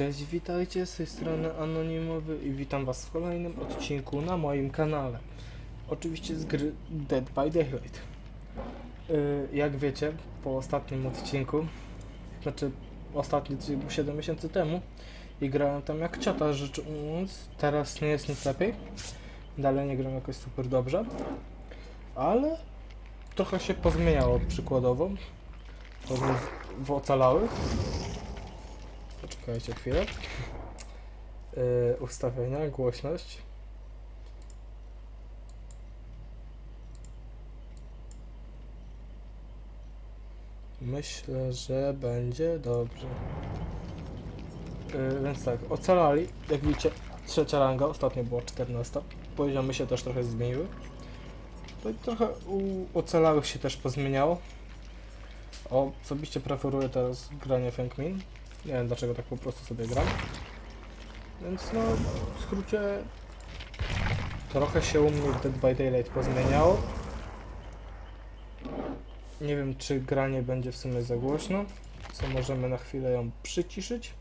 Cześć, witajcie, z tej strony Anonimowy i witam was w kolejnym odcinku na moim kanale. Oczywiście z gry Dead by Daylight. Yy, jak wiecie, po ostatnim odcinku, znaczy ostatni odcinek był 7 miesięcy temu i grałem tam jak ciota, rzecz ujmując. Teraz nie jest nic lepiej. Dalej nie gram jakoś super dobrze, ale trochę się pozmieniało przykładowo. W ocalałych. Poczekajcie chwilę. Yy, ustawienia, głośność. Myślę, że będzie dobrze. Yy, więc tak, ocalali. Jak widzicie, trzecia ranga, ostatnio była 14. Poziomy się też trochę zmieniły. To i trochę u ocalałych się też pozmieniało. O, osobiście preferuję teraz granie Fengmin. Nie wiem dlaczego tak po prostu sobie gram. Więc no, w skrócie trochę się u mnie w Dead by Daylight pozmieniało. Nie wiem czy granie będzie w sumie za głośno, co możemy na chwilę ją przyciszyć.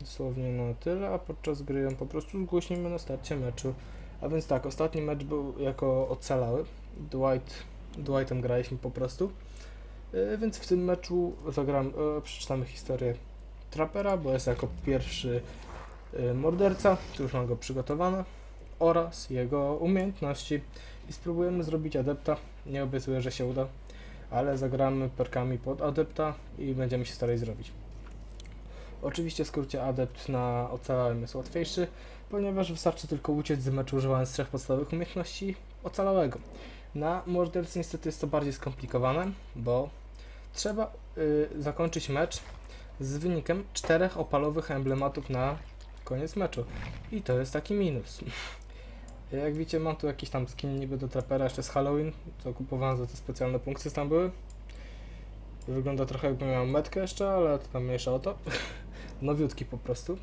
Dosłownie na tyle, a podczas gry ją po prostu zgłośnimy na starcie meczu. A więc tak, ostatni mecz był jako ocalały. Dwight, Dwightem graliśmy po prostu. Yy, Więc w tym meczu zagram, e, przeczytamy historię Trapera, bo jest jako pierwszy e, morderca, tu już mam go przygotowane, oraz jego umiejętności. I spróbujemy zrobić adepta. Nie obiecuję, że się uda, ale zagramy perkami pod adepta i będziemy się starać zrobić. Oczywiście w skrócie adept na ocalałym jest łatwiejszy, ponieważ wystarczy tylko uciec z meczu używając trzech podstawowych umiejętności ocalałego. Na mordercy niestety jest to bardziej skomplikowane, bo trzeba y, zakończyć mecz z wynikiem czterech opalowych emblematów na koniec meczu. I to jest taki minus. Jak widzicie, mam tu jakiś tam skin niby do trapera jeszcze z Halloween, co kupowałem za te specjalne punkty tam były. Wygląda trochę jakbym miał metkę jeszcze, ale to tam mniejsza o to. Nowiutki po prostu.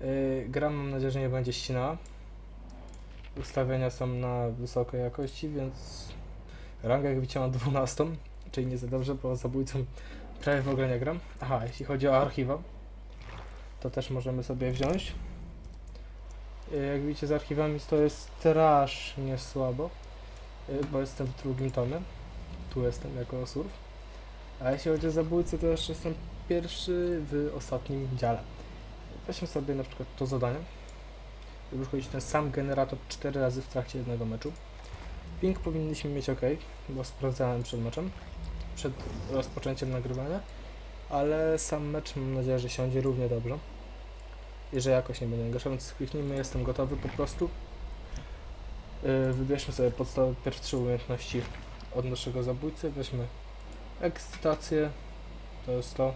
Yy, gra mam nadzieję, że nie będzie ścinała. Ustawienia są na wysokiej jakości, więc ranga jak widzicie mam 12, czyli nie za dobrze, bo zabójcą prawie w ogóle nie gram. Aha, jeśli chodzi o archiwa, to też możemy sobie wziąć. Yy, Jak widzicie z archiwami to jest strasznie słabo, yy, bo jestem w drugim tomie. Tu jestem jako surf. A jeśli chodzi o zabójcę, to jeszcze jestem pierwszy w ostatnim dziale. Weźmy sobie na przykład to zadanie. Żeby chodzić ten sam generator 4 razy w trakcie jednego meczu. Ping powinniśmy mieć ok, bo sprawdzałem przed meczem, przed rozpoczęciem nagrywania, ale sam mecz mam nadzieję, że siądzie równie dobrze i że jakoś nie będzie gorsze, więc kliknijmy, jestem gotowy po prostu. Yy, Wybierzmy sobie podstawowe pierwsze trzy umiejętności od naszego zabójcy. Weźmy ekscytację, to jest to.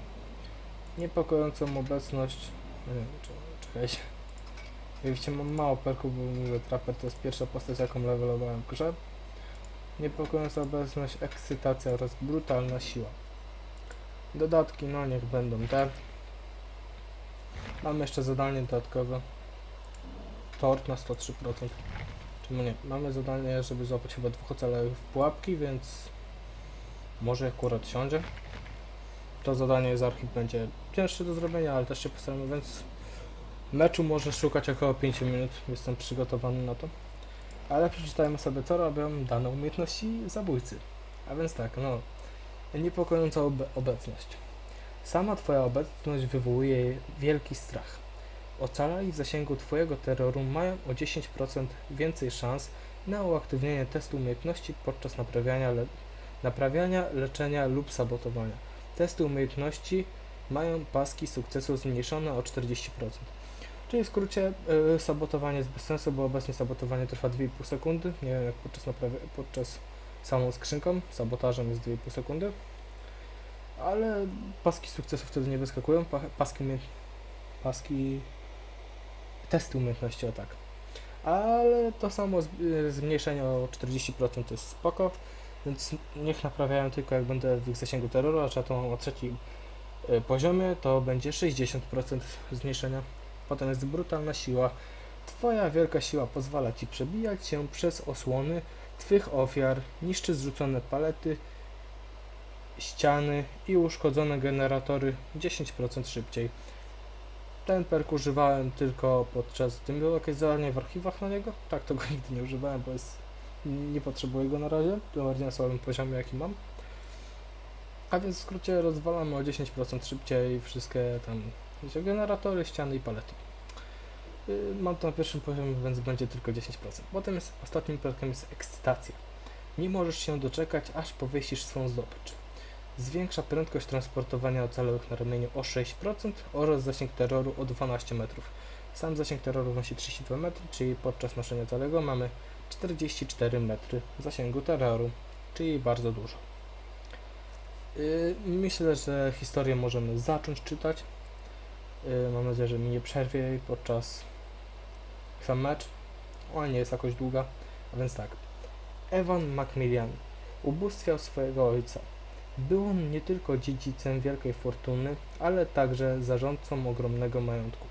Niepokojącą obecność. Nie wiem, czekajcie. Widzicie, mam mało perków, bo mówię, Trapper to jest pierwsza postać, jaką levelowałem w grze. Niepokojąca obecność, ekscytacja oraz brutalna siła. Dodatki, no niech będą te. Mamy jeszcze zadanie dodatkowe. Tort na 103%. Czemu nie? Mamy zadanie, żeby złapać chyba dwóch ocalałych pułapki, więc może akurat siądzie. To zadanie z archiw będzie cięższe do zrobienia, ale też się postaramy, więc meczu może szukać około 5 minut. Jestem przygotowany na to. Ale przeczytajmy sobie, co robią dane umiejętności zabójcy. A więc tak, no, niepokojąca obe obecność. Sama Twoja obecność wywołuje wielki strach. Ocalali w zasięgu Twojego terroru mają o 10% więcej szans na uaktywnienie testu umiejętności podczas naprawiania, le naprawiania, leczenia lub sabotowania. Testy umiejętności mają paski sukcesu zmniejszone o 40%. Czyli w skrócie yy, sabotowanie jest bez sensu, bo obecnie sabotowanie trwa 2,5 sekundy. Nie wiem jak podczas, naprawia- podczas samą skrzynką, sabotażem jest 2,5 sekundy. Ale paski sukcesu wtedy nie wyskakują, pa paski, umie- paski testy umiejętności, o tak. Ale to samo y, zmniejszenie o 40% to jest spoko, więc niech naprawiają tylko jak będę w ich zasięgu terroru, a to mam na trzecim y, poziomie, to będzie 60% zmniejszenia. Potem jest brutalna siła. Twoja wielka siła pozwala Ci przebijać się przez osłony Twych ofiar, niszczy zrzucone palety ściany i uszkodzone generatory 10% szybciej. Ten perk używałem tylko podczas gdy było jakieś w archiwach na niego. Tak, to go nigdy nie używałem, bo jest, nie potrzebuję go na razie, tym bardziej na słabym poziomie jaki mam. A więc w skrócie rozwalamy o 10% szybciej wszystkie tam wiecie, generatory, ściany i palety. Yy, Mam to na pierwszym poziomie, więc będzie tylko 10%. Potem jest ostatnim perkiem jest ekscytacja. Nie możesz się doczekać, aż powiesisz swą zdobycz. Zwiększa prędkość transportowania ocalałych na ramieniu o 6% oraz zasięg terroru o 12 metrów. Sam zasięg terroru wynosi 32 metry, czyli podczas noszenia całego mamy 44 metry zasięgu terroru, czyli bardzo dużo. Yy, Myślę, że historię możemy zacząć czytać. Yy, Mam nadzieję, że mi nie przerwie podczas sam mecz. Ona nie jest jakoś długa, a więc tak. Evan Macmillan ubóstwiał swojego ojca. Był on nie tylko dziedzicem wielkiej fortuny, ale także zarządcą ogromnego majątku.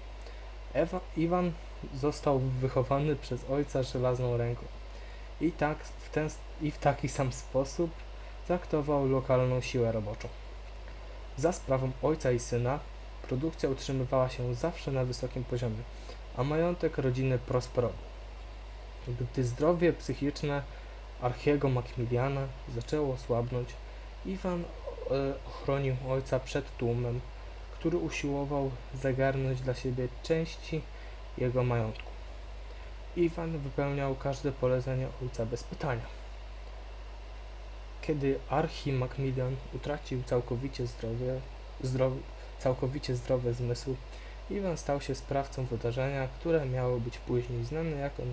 Ewa, Iwan został wychowany przez ojca żelazną ręką i, tak w ten, i w taki sam sposób traktował lokalną siłę roboczą. Za sprawą ojca i syna produkcja utrzymywała się zawsze na wysokim poziomie, a majątek rodziny prosperował. Gdy zdrowie psychiczne Archiego Macmillana zaczęło słabnąć, Iwan e, ochronił ojca przed tłumem, który usiłował zagarnąć dla siebie części jego majątku. Iwan wypełniał każde polecenie ojca bez pytania. Kiedy Archi Macmillan utracił całkowicie zdrowie, zdrowie, całkowicie zdrowe zmysły, Iwan stał się sprawcą wydarzenia, które miało być później znane jako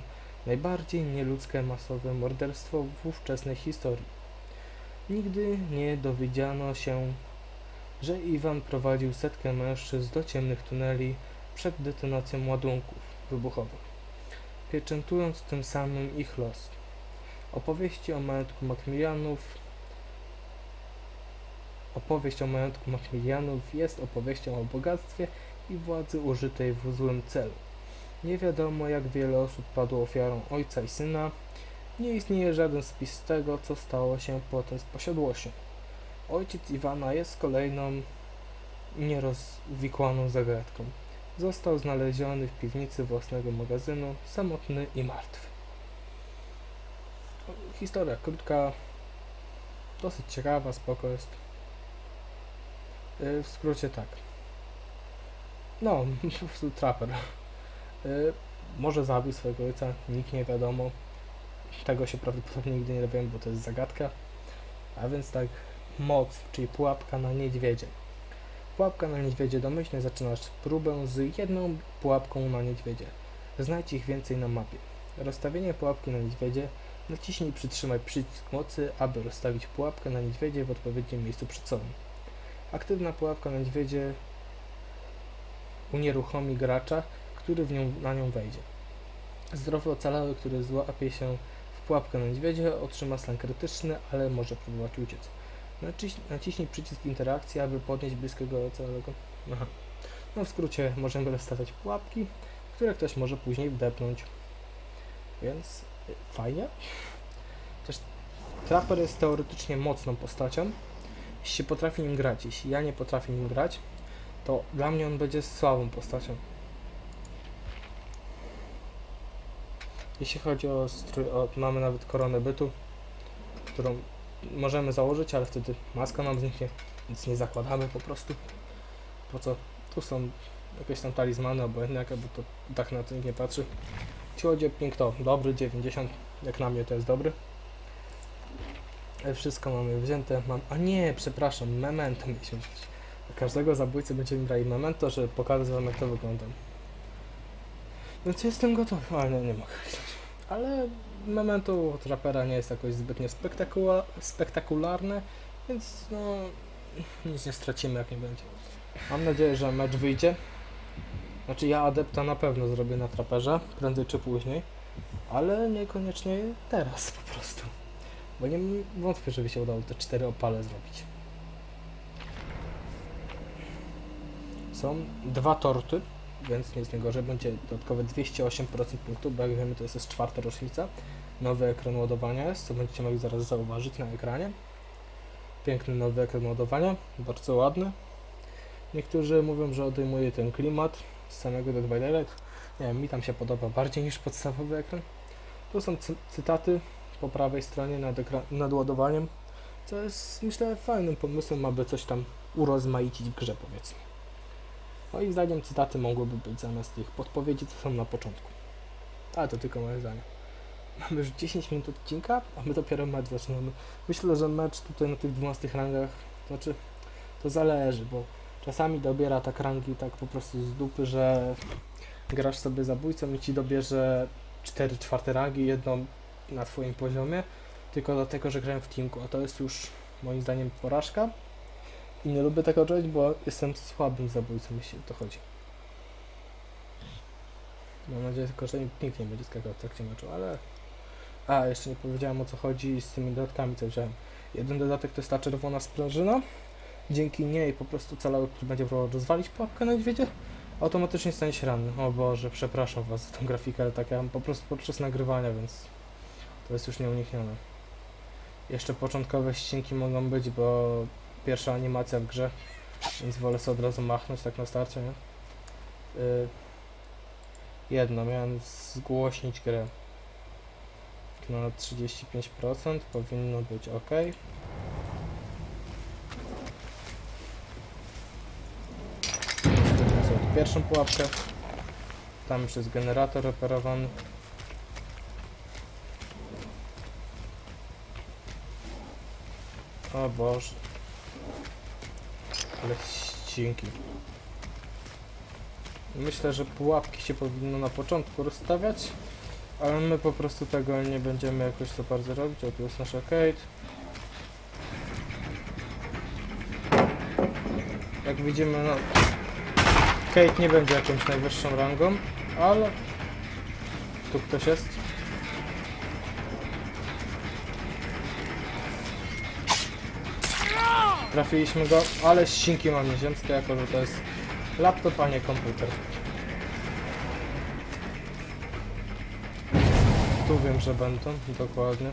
najbardziej nieludzkie masowe morderstwo w ówczesnej historii. Nigdy nie dowiedziano się, że Iwan prowadził setkę mężczyzn do ciemnych tuneli przed detonacją ładunków wybuchowych, pieczętując tym samym ich los. Opowieści o majątku Macmillanów Opowieść o majątku Macmillanów jest opowieścią o bogactwie i władzy użytej w złym celu. Nie wiadomo, jak wiele osób padło ofiarą ojca i syna. Nie istnieje żaden spis tego, co stało się potem z posiadłością. Ojciec Iwana jest kolejną nierozwikłaną zagadką. Został znaleziony w piwnicy własnego magazynu, samotny i martwy. Historia krótka, dosyć ciekawa, spoko jest. Yy, W skrócie tak. No, po prostu traper. Y, może zabił swojego ojca, nikt nie wiadomo. Tego się prawdopodobnie nigdy nie dowiemy, bo to jest zagadka. A więc tak, moc, czyli pułapka na niedźwiedzie. Pułapka na niedźwiedzie domyślnie zaczynasz próbę z jedną pułapką na niedźwiedzie. Znajdź ich więcej na mapie. Rozstawienie pułapki na niedźwiedzie. Naciśnij przytrzymaj przycisk mocy, aby rozstawić pułapkę na niedźwiedzie w odpowiednim miejscu przed sobą. Aktywna pułapka na niedźwiedzie unieruchomi gracza, który w nią, na nią wejdzie. Zdrowy ocalały, który złapie się w pułapkę na niedźwiedzie, otrzyma stan krytyczny, ale może próbować uciec. Naciś, naciśnij przycisk interakcji, aby podnieść bliskiego ocalałego. Aha. No w skrócie możemy rozstawiać pułapki, które ktoś może później wdepnąć. Więc y, fajnie. Też Trapper jest teoretycznie mocną postacią, jeśli potrafi nim grać. Jeśli ja nie potrafię nim grać, to dla mnie on będzie słabą postacią. Jeśli chodzi o strój, o, mamy nawet koronę bytu, którą możemy założyć, ale wtedy maska nam zniknie, więc nie zakładamy po prostu. Po co? Tu są jakieś tam talizmany obojętne, jaka, bo to tak na to nie patrzy. Jeśli chodzi o piękno, dobry 90, jak na mnie to jest dobry. E, Wszystko mamy wzięte, mam, a nie, przepraszam, memento mieliśmy każdego zabójcy będziemy brali memento, żeby pokazać wam jak to wygląda. Więc jestem gotowy, ale nie mogę. Ale memento od rapera nie jest jakoś zbytnio spektakula- spektakularne, więc no nic nie stracimy jak nie będzie. Mam nadzieję, że mecz wyjdzie. Znaczy ja adepta na pewno zrobię na traperze, prędzej czy później, ale niekoniecznie teraz po prostu. Bo nie wątpię, żeby się udało te cztery opale zrobić. Są dwa torty, więc nie jest najgorzej. Będzie dodatkowe 208% punktów, bo jak wiemy to jest czwarta rocznica. Nowy ekran ładowania jest, co będziecie mogli zaraz zauważyć na ekranie. Piękny nowy ekran ładowania, bardzo ładny. Niektórzy mówią, że odejmuje ten klimat z samego Dead by Daylight. Nie wiem, mi tam się podoba bardziej niż podstawowy ekran. Tu są cy- cytaty po prawej stronie nad, ekra- nad ładowaniem, co jest myślę fajnym pomysłem, aby coś tam urozmaicić w grze powiedzmy. Moim zdaniem cytaty mogłyby być zamiast tych podpowiedzi, co są na początku. Ale to tylko moje zdanie. Mamy już 10 minut odcinka, a my dopiero mecz zaczynamy. Myślę, że mecz tutaj na tych 12 rangach, to znaczy to zależy, bo czasami dobiera tak rangi tak po prostu z dupy, że grasz sobie zabójcą i ci dobierze 4 czwarte rangi, jedną na twoim poziomie, tylko dlatego, że grałem w teamku, a to jest już moim zdaniem porażka. I nie lubię tego robić, bo jestem słabym zabójcą, jeśli to chodzi. Mam nadzieję tylko, że nikt nie będzie skakał w trakcie meczu, ale... A, jeszcze nie powiedziałem o co chodzi z tymi dodatkami, co wziąłem. Jeden dodatek to jest ta czerwona sprężyna. Dzięki niej po prostu cały, który będzie próbował rozwalić pułapkę na niedźwiedzie, automatycznie stanie się ranny. O Boże, przepraszam was za tą grafikę, ale tak ja mam po prostu podczas nagrywania, więc to jest już nieuniknione. Jeszcze początkowe ścinki mogą być, bo pierwsza animacja w grze, więc wolę sobie od razu machnąć tak na starcie, nie? Y, jedno, miałem zgłośnić grę. No na 35% powinno być ok. Pierwszą pułapkę. Tam już jest generator operowany. O Boże. Ale ścinki. Myślę, że pułapki się powinno na początku rozstawiać, ale my po prostu tego nie będziemy jakoś za bardzo robić. O, tu jest nasza Kate. Jak widzimy, no... Kate nie będzie jakąś najwyższą rangą, ale... Tu ktoś jest. Trafiliśmy go, ale ścinki mam nieziemskie, jako że to jest laptop, a nie komputer. Tu wiem, że będą, dokładnie.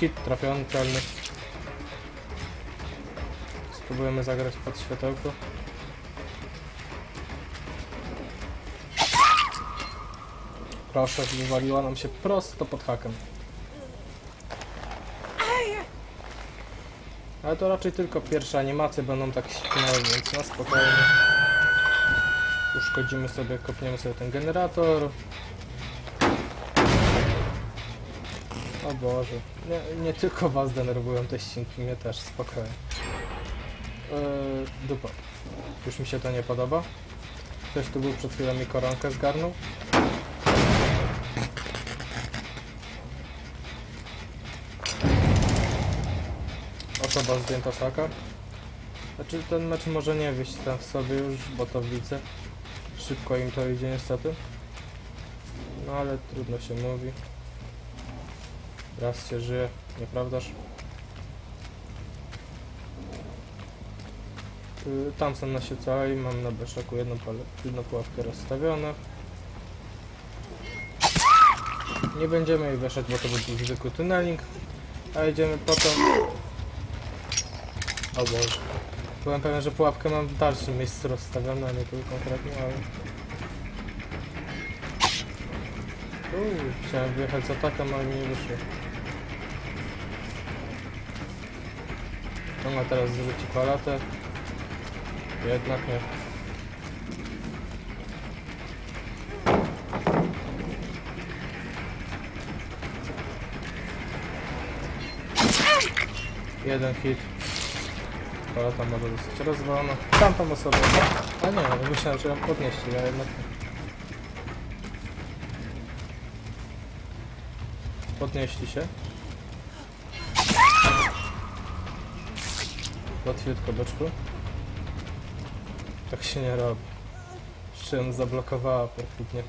Hit trafiony, celny. Spróbujemy zagrać pod światełko. Proszę, wywaliła nam się prosto pod hakiem. Ale to raczej tylko pierwsze animacje będą tak śmiały, więc na spokojnie. Uszkodzimy sobie, kopniemy sobie ten generator. O Boże, nie, nie tylko was denerwują te ścinki, mnie też, spokojnie. Yy, dupa. Już mi się to nie podoba. Ktoś tu był przed chwilą mi koronkę zgarnął. Osoba zdjęta saka. Znaczy ten mecz może nie wyjść tam w sobie już, bo to widzę. Szybko im to idzie niestety. No ale trudno się mówi. Raz się żyje, nieprawdaż? Y, Tam są nasi całej, mam na beszaku jedną, jedną pułapkę rozstawione. Nie będziemy jej wieszać, bo to był zwykły tuneling. A jedziemy potem... O Boże. Byłem pewien, że pułapkę mam w dalszym miejscu rozstawioną, a nie tu konkretnie, ale... Uuu, chciałem wyjechać z atakiem, ale nie wyszło. Ona teraz zrzuci palatę. Jednak nie. Jeden hit. Palata może zostać rozwalona. Tamtą osobę. A nie, myślałem, że ją podnieśli, a jednak nie. Podnieśli się. Łatwiutko, beczku. Tak się nie robi. Ją zablokowała perfidnie.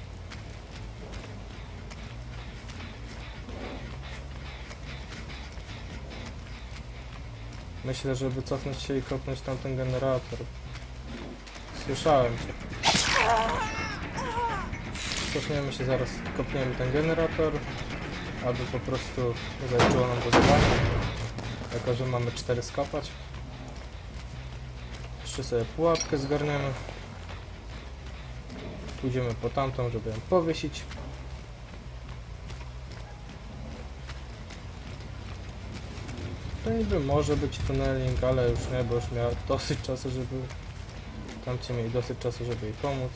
Myślę, żeby cofnąć się i kopnąć tamten generator. Słyszałem cię. Cofniemy się zaraz, kopniemy ten generator. aby po prostu zaliczyło nam to zadanie. Jako, że mamy 4 skopać. Jeszcze sobie pułapkę zgarniemy. Pójdziemy po tamtą, żeby ją powiesić. To niby może być tunneling, ale już nie, bo już miał dosyć czasu, żeby... Tamci mieli dosyć czasu, żeby jej pomóc.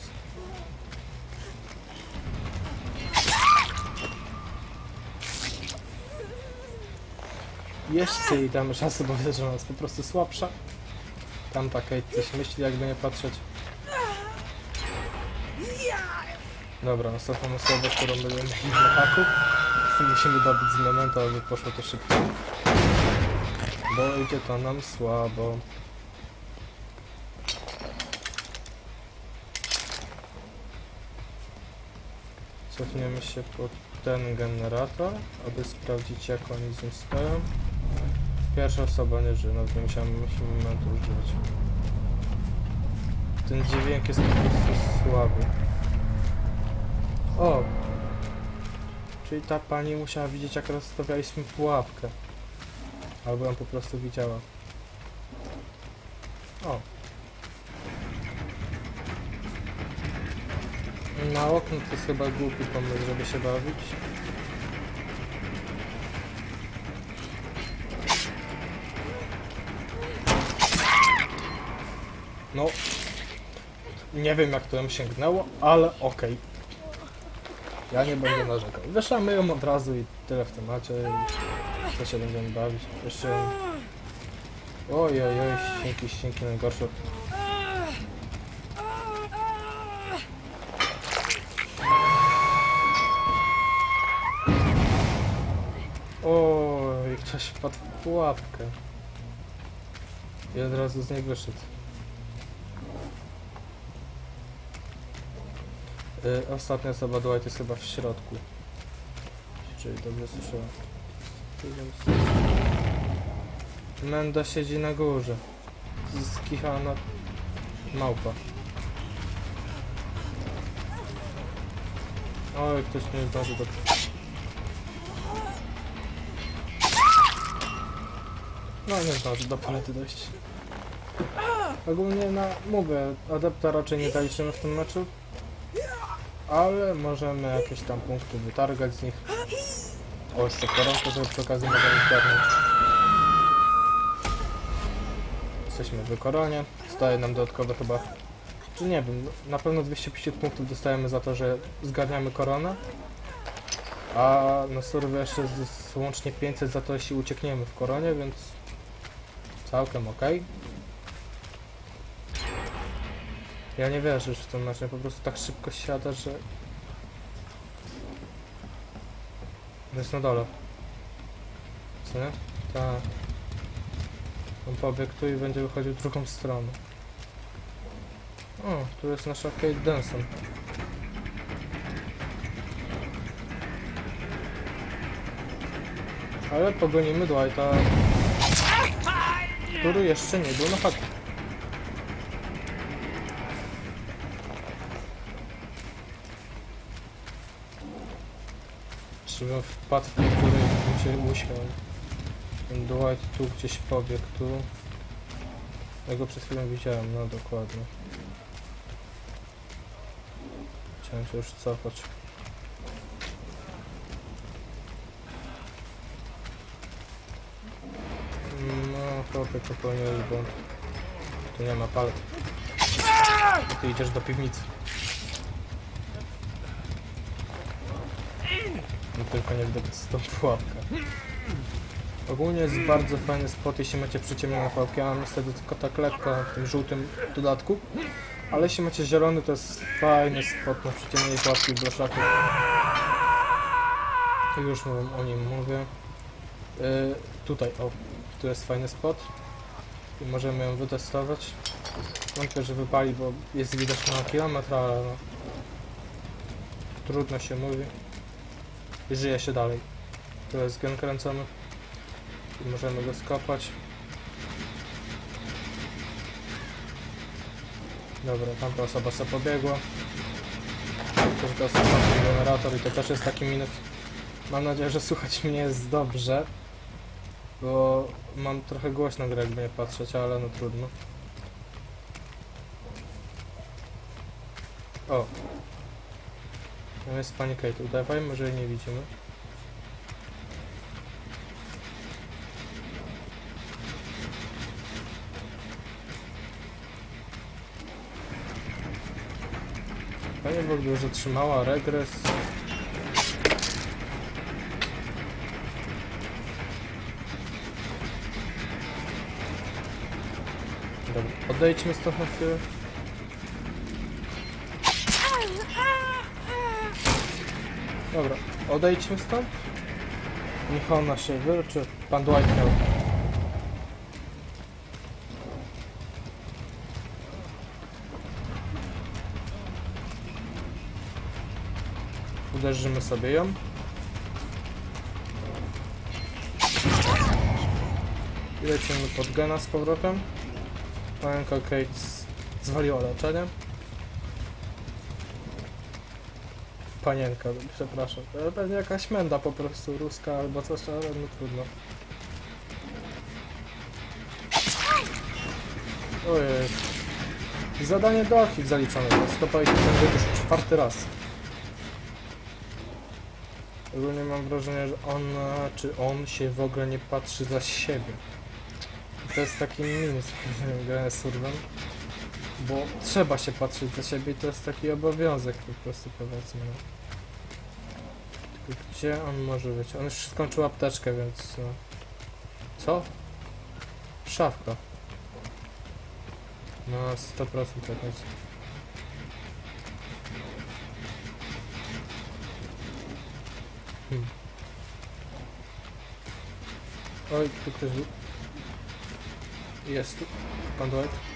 Jeszcze jej damy szansę, bo widzę, że ona jest po prostu słabsza. Tam taka coś myśli, jakby nie patrzeć. Dobra, następną osobę, którą będziemy mieli na haku. Musimy dobić z momentu, aby poszło to szybko. Bo idzie to nam słabo. Cofniemy się po ten generator, aby sprawdzić jak oni z nim stoją. Pierwsza osoba nie żyje, nawet nie musiałem momentu używać. Ten dźwięk jest po prostu słaby. O! Czyli ta pani musiała widzieć jak rozstawialiśmy pułapkę. Albo ją po prostu widziała. O! Na okno to jest chyba głupi pomysł, żeby się bawić. No. Nie wiem jak to ją sięgnęło, ale okej. Ja nie będę narzekał. Wieszamy ją od razu i tyle w temacie. Co się będziemy bawić. Jeszcze... Oj, oj, oj, ścięki, ścięki najgorsze. Oj, ktoś wpadł w pułapkę. I od razu z niej wyszedł. Y, ostatnia osoba Dwight jest chyba w środku. Czyli dobrze słyszałem. Menda siedzi na górze. Skichana małpa. Oj, ktoś nie zdąży do... No nie zdąży do palety dojść. Ogólnie na mówię, adepta raczej nie zaliczymy w tym meczu. Ale możemy jakieś tam punkty wytargać z nich. O, jeszcze koronkę, żeby przy okazji możemy zgarnąć. Jesteśmy w koronie. Zostaje nam dodatkowe chyba... Czy nie wiem, na pewno 250 punktów dostajemy za to, że zgarniamy koronę. A na survey jeszcze jest łącznie 500 za to, jeśli uciekniemy w koronie, więc całkiem ok. Ja nie wierzę już w ten mecz, ja po prostu tak szybko siada, że... Jest na dole. Co nie? Tak. On pobiegł tu i będzie wychodził drugą stroną. O, tu jest nasz arcade Denson. Ale pogonimy Dwighta, który jeszcze nie był na haku. Bym wpadł w bym się uśmiał. Ten Dwight tu gdzieś pobiegł, tu. Ja go przed chwilą widziałem, no dokładnie. Chciałem się już cofać. No, chłopie, popełniłeś błąd. Tu nie ma palet. Ty idziesz do piwnicy. No tylko nie widać co to pułapka. Ogólnie jest bardzo fajny spot, jeśli macie przyciemnione pułapki. Ja niestety tylko tak lekko na tym żółtym dodatku. Ale jeśli macie zielony, to jest fajny spot na przyciemnienie pułapki w blaszaku. Już o nim mówię. Yy, tutaj, o, tu jest fajny spot. I możemy ją wytestować. Wątpię, że wypali, bo jest widoczna na kilometr, ale no. Trudno się mówi. Żyje się dalej. Tu jest gen kręcony. I możemy go skopać. Dobra, tamta osoba sobie pobiegła. To, to jest ostatni generator i to też jest taki minus. Mam nadzieję, że słuchać mnie jest dobrze. Bo mam trochę głośno grę, jakby nie patrzeć, ale no trudno. O. Tam jest pani Kate. Udawajmy, że jej nie widzimy. Pani w ogóle zatrzymała regres. Dobra, odejdźmy stąd na chwilę. Dobra, odejdźmy stąd. Niech ona się wyleczy. Pan Dwight miał. Uderzymy sobie ją. I lecimy pod gena z powrotem. Panienka Kate zwaliła leczenie. Panienka, przepraszam. E, Pewnie jakaś menda po prostu ruska albo coś, ale no trudno. Ojej. Zadanie do Achid zaliczone. I to będzie już czwarty raz. Ogólnie mam wrażenie, że ona czy on się w ogóle nie patrzy za siebie. To jest taki minus grania z surwem. Bo trzeba się patrzeć za siebie i to jest taki obowiązek po prostu powiedzmy. no. Tylko gdzie on może być? On już skończył apteczkę, więc no. Co? Szafka. No 100% tak. Hmm. Oj, tu ktoś. Jest tu. Pan Dwight.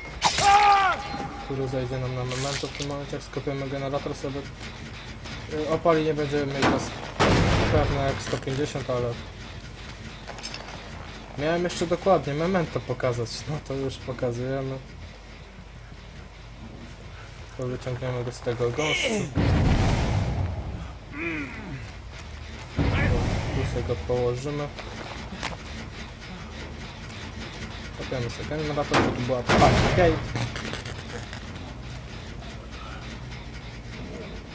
Który zajdzie nam na memento w tym momencie, jak skopiemy generator sobie. Y, Opali nie będziemy mieli nas pewne jak 150, ale... Miałem jeszcze dokładnie memento pokazać, no to już pokazujemy. To wyciągniemy go z tego gąszczu. Tu sobie go położymy. Kopiemy sobie generator, żeby była pani Kate.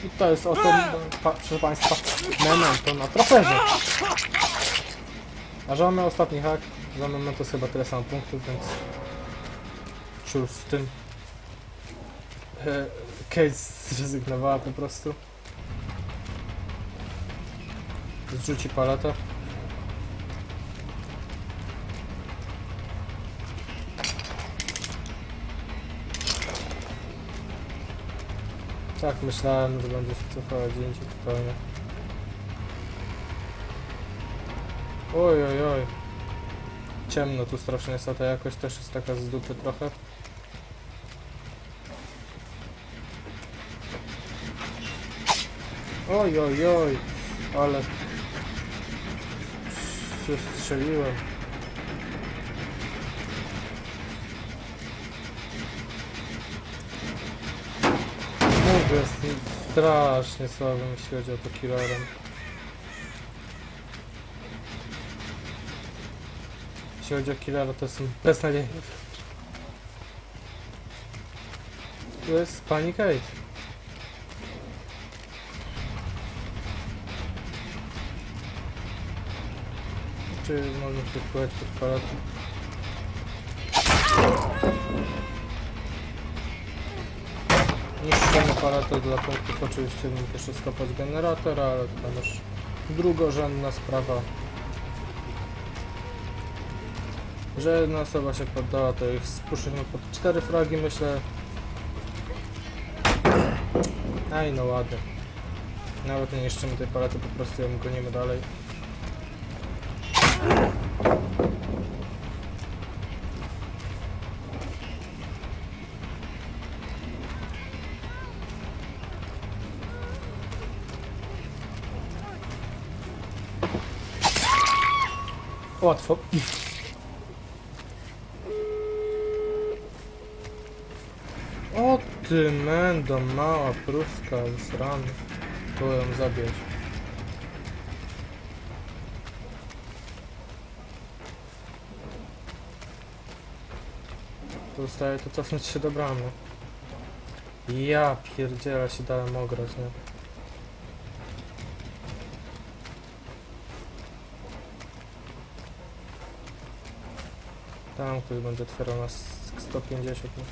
I to jest o tym, pa, proszę Państwa, memento na traperze. A że mamy ostatni hak, za memento jest chyba tyle samo punktów, więc cóż z tym. E, Kate zrezygnowała po prostu. Zrzuci paletę. Tak, myślałem, że będzie się cofała gdzie indziej totalnie. Oj, oj, oj. Ciemno tu strasznie jest, a ta jakość też jest taka z dupy trochę. Oj, oj, oj. Ale... się strzeliłem. Mówię, jest strasznie słabym, jeśli chodzi o to killerem. Jeśli chodzi o killera, to jestem beznadziejny. Tu jest pani Kate. Czy można się wpływać pod paletę? Niszczenie paletę dla punktów oczywiście bym też skopać generator, ale to już drugorzędna sprawa. Że jedna osoba się poddała, to ich spuszymy pod cztery fragi, myślę. Ej, no ładnie. Nawet nie niszczymy tej palety, po prostu ją gonimy dalej. Łatwo. O ty mendo, mała pruska z rany. To ją zabierz. Zostaje to cofnąć się do bramy. Ja pierdziela się dałem ograć, nie? Ktoś będzie otwierał nas 150. nie?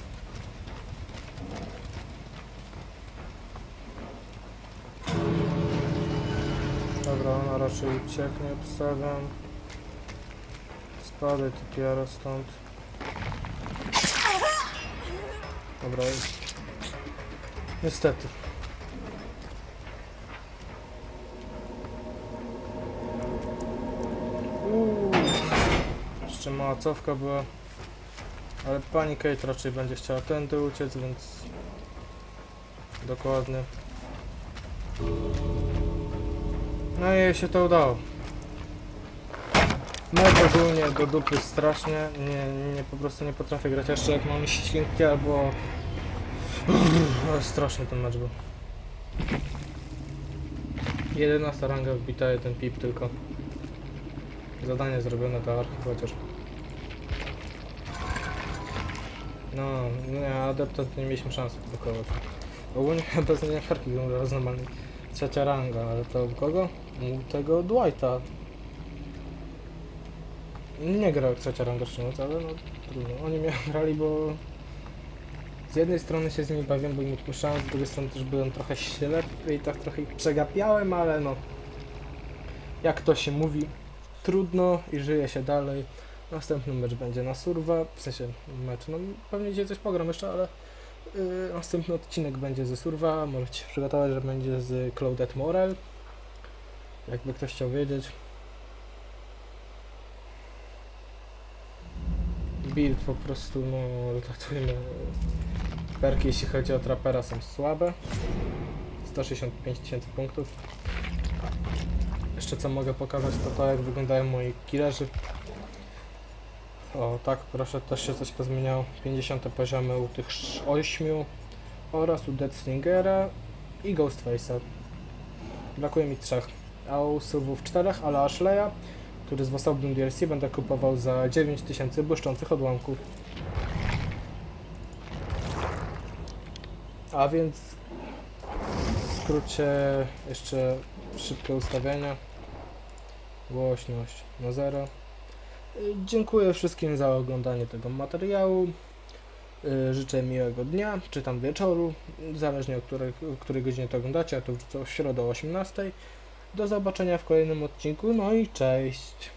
Dobra, ona raczej ucieknie, obstawiam. Spadaj ty piara stąd. Dobra. Niestety. Uuu. Jeszcze mała cofka była. Ale pani Kate raczej będzie chciała tędy uciec, więc... Dokładnie. No i jej się to udało. Mecz ogólnie do dupy strasznie. Nie, nie, po prostu nie potrafię grać jeszcze jak mam ścinki albo... Ale straszny ten mecz był. 11 ranga wbita, jeden pip tylko. Zadanie zrobione do archi chociaż. No, nie, adepta to nie mieliśmy szansy blokować. Ogólnie bez nie harki grał normalnie. Trzecia ranga, ale to u kogo? U tego Dwighta. Nie grał jak trzecia ranga szczerze ale no trudno. Oni mnie grali, bo z jednej strony się z nimi bawiłem, bo im odpuszczałem, z drugiej strony też byłem trochę ślepy i tak trochę ich przegapiałem, ale no jak to się mówi, trudno i żyje się dalej. Następny mecz będzie na surwa, w sensie mecz, no pewnie dzisiaj coś pogram jeszcze, ale yy, następny odcinek będzie ze surwa, możecie się przygotować, że będzie z Claudette Morel, jakby ktoś chciał wiedzieć. Build po prostu, no, traktujemy perki, jeśli chodzi o trapera są słabe. 165 tysięcy punktów. Jeszcze co mogę pokazać to to jak wyglądają moi killerzy. O tak, proszę, też się coś pozmieniało. 50 poziomy u tych 8 oraz u Deathslingera i Ghostface'a. Brakuje mi trzech. A u Sylwów czterech, ale Ashleya, który z osobnym DLC będę kupował za 9000 błyszczących odłamków. A więc w skrócie jeszcze szybkie ustawienia. Głośność na 0. Dziękuję wszystkim za oglądanie tego materiału. Y, Życzę miłego dnia, czy tam wieczoru, zależnie o której, której godzinie to oglądacie, a to wrzucę w środę o 18. Do zobaczenia w kolejnym odcinku, no i cześć!